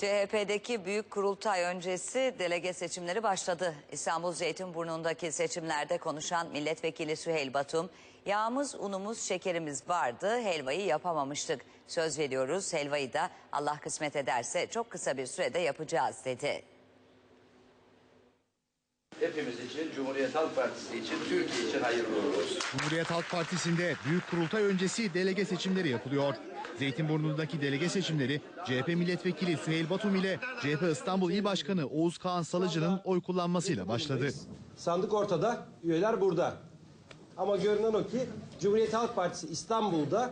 CHP'deki büyük kurultay öncesi delege seçimleri başladı. İstanbul Zeytinburnu'ndaki seçimlerde konuşan milletvekili Süheyl Batum, yağımız, unumuz, şekerimiz vardı, helvayı yapamamıştık. Söz veriyoruz, helvayı da Allah kısmet ederse çok kısa bir sürede yapacağız dedi. Hepimiz için, Cumhuriyet Halk Partisi için, Türkiye için hayırlı uğurlu olsun. Cumhuriyet Halk Partisi'nde büyük kurultay öncesi delege seçimleri yapılıyor. Zeytinburnu'ndaki delege seçimleri CHP milletvekili Süheyl Batum ile CHP İstanbul İl Başkanı Oğuz Kağan Salıcı'nın oy kullanmasıyla başladı. Sandık ortada, üyeler burada. Ama görünen o ki Cumhuriyet Halk Partisi İstanbul'da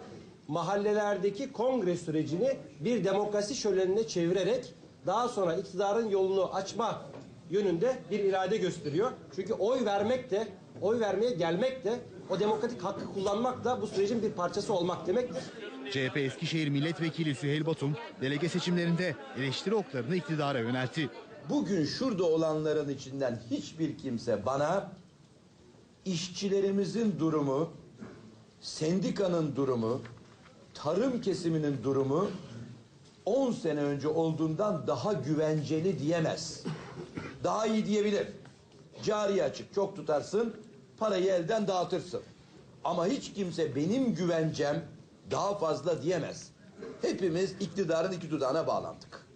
mahallelerdeki kongre sürecini bir demokrasi şölenine çevirerek daha sonra iktidarın yolunu açma yönünde bir irade gösteriyor. Çünkü oy vermek de, oy vermeye gelmek de, o demokratik hakkı kullanmak da bu sürecin bir parçası olmak demektir. CHP Eskişehir Milletvekili Süheyl Batum delege seçimlerinde eleştiri oklarını iktidara yöneltti. Bugün şurada olanların içinden hiçbir kimse bana işçilerimizin durumu, sendikanın durumu, tarım kesiminin durumu 10 sene önce olduğundan daha güvenceli diyemez. Daha iyi diyebilir. Cari açık çok tutarsın, parayı elden dağıtırsın. Ama hiç kimse benim güvencem daha fazla diyemez. Hepimiz iktidarın iki dudağına bağlandık.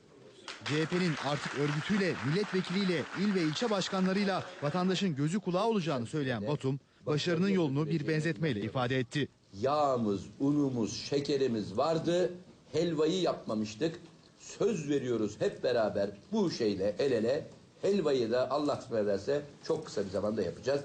CHP'nin artık örgütüyle, milletvekiliyle, il ve ilçe başkanlarıyla vatandaşın gözü kulağı olacağını söyleyen Batum, başarının yolunu bir benzetmeyle ifade etti. yağımız, unumuz, şekerimiz vardı. Helvayı yapmamıştık. Söz veriyoruz hep beraber bu şeyle el ele helvayı da Allah kısmet ederse çok kısa bir zamanda yapacağız.